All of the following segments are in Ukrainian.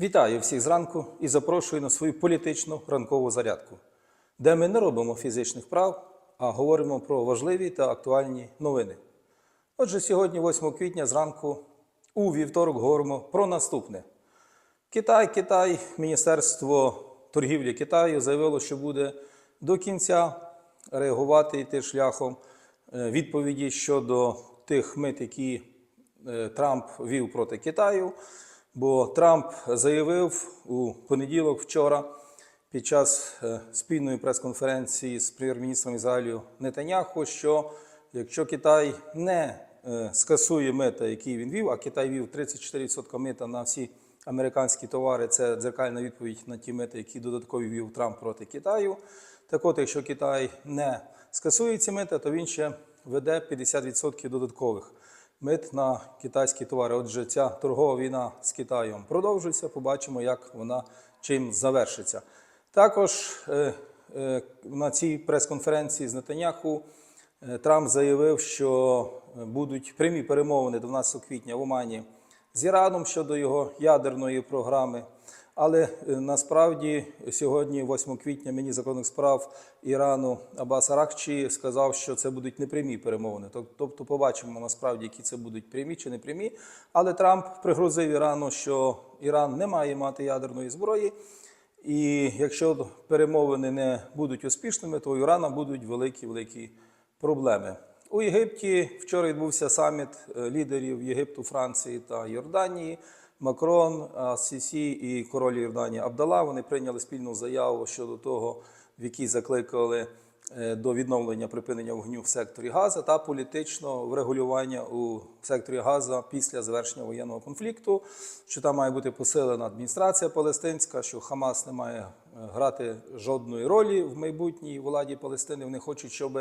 Вітаю всіх зранку і запрошую на свою політичну ранкову зарядку, де ми не робимо фізичних прав, а говоримо про важливі та актуальні новини. Отже, сьогодні, 8 квітня, зранку, у вівторок, говоримо про наступне. Китай, Китай, Міністерство торгівлі Китаю заявило, що буде до кінця реагувати йти шляхом е, відповіді щодо тих мит, які е, Трамп вів проти Китаю. Бо Трамп заявив у понеділок вчора під час е, спільної прес-конференції з прем'єр-міністром Ізраїлю Нетаняху, що якщо Китай не е, скасує мита, які він вів, а Китай вів 34% мита на всі американські товари, це дзеркальна відповідь на ті мити, які додаткові вів Трамп проти Китаю. Так от, якщо Китай не скасує ці мита, то він ще веде 50% додаткових мит на китайські товари. Отже, ця торгова війна з Китаєм продовжується. Побачимо, як вона чим завершиться. Також е, е, на цій прес-конференції з Нетаняху е, Трамп заявив, що будуть прямі перемовини 12 квітня в Омані з Іраном щодо його ядерної програми. Але е, насправді сьогодні, 8 квітня, міністр закордонних справ Ірану Аббас Аракчі сказав, що це будуть непрямі перемовини. Тобто, побачимо насправді, які це будуть прямі чи непрямі. Але Трамп пригрозив Ірану, що Іран не має мати ядерної зброї. І якщо перемовини не будуть успішними, то у Ірана будуть великі великі проблеми. У Єгипті вчора відбувся саміт е, лідерів Єгипту, Франції та Йорданії. Макрон, Сісі і король Йорданії Абдала вони прийняли спільну заяву щодо того, в якій закликали е, до відновлення припинення вогню в секторі Газа та політичного врегулювання у секторі Газа після завершення воєнного конфлікту, що там має бути посилена адміністрація палестинська, що Хамас не має е, грати жодної ролі в майбутній владі Палестини. Вони хочуть, щоб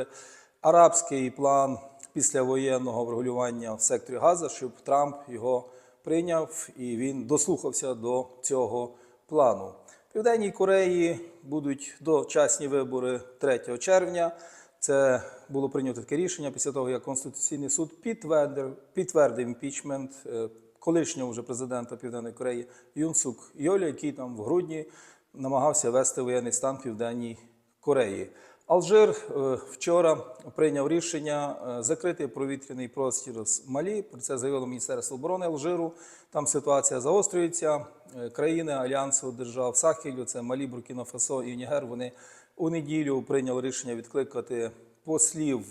арабський план післявоєнного врегулювання в секторі Газа, щоб Трамп його прийняв і він дослухався до цього плану. В Південній Кореї будуть дочасні вибори 3 червня. Це було прийнято таке рішення після того, як Конституційний суд підтвердив, підтвердив імпічмент е, колишнього вже президента Південної Кореї Юн Сук Йоля, який там в грудні намагався вести воєнний стан Південній Кореї. Алжир е, вчора прийняв рішення е, закрити провітряний простір з Малі. Про це заявило Міністерство оборони Алжиру. Там ситуація загострюється. Е, Країни Альянсу держав Сахелю, це Малі, Буркіно Фасо і Нігер. Вони у неділю прийняли рішення відкликати послів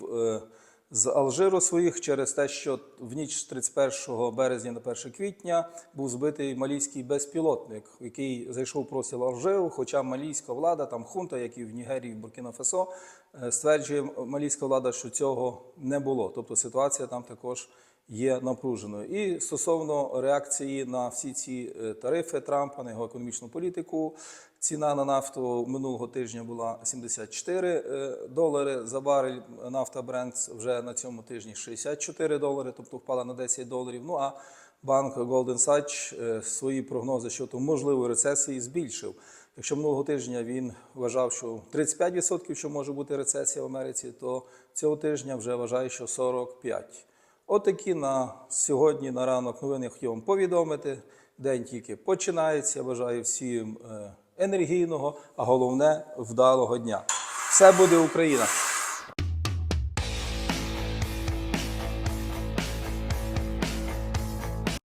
з Алжиру своїх через те, що в ніч з 31 березня на 1 квітня був збитий малійський безпілотник, який зайшов простір Алжиру. Хоча малійська влада, там хунта, як і в Нігерії, в Буркіна Фасо, е, стверджує малійська влада, що цього не було. Тобто ситуація там також є напруженою. І стосовно реакції на всі ці е, тарифи Трампа, на його економічну політику, ціна на нафту минулого тижня була 74 е, долари за барель. Нафта Brent вже на цьому тижні 64 долари, тобто впала на 10 доларів. Ну а банк Goldman Sachs е, свої прогнози щодо можливої рецесії збільшив. Якщо минулого тижня він вважав, що 35% що може бути рецесія в Америці, то цього тижня вже вважає, що 45%. Отакі на сьогодні на ранок новини я хотів вам повідомити. День тільки починається. Я Бажаю всім е, енергійного, а головне вдалого дня. Все буде Україна!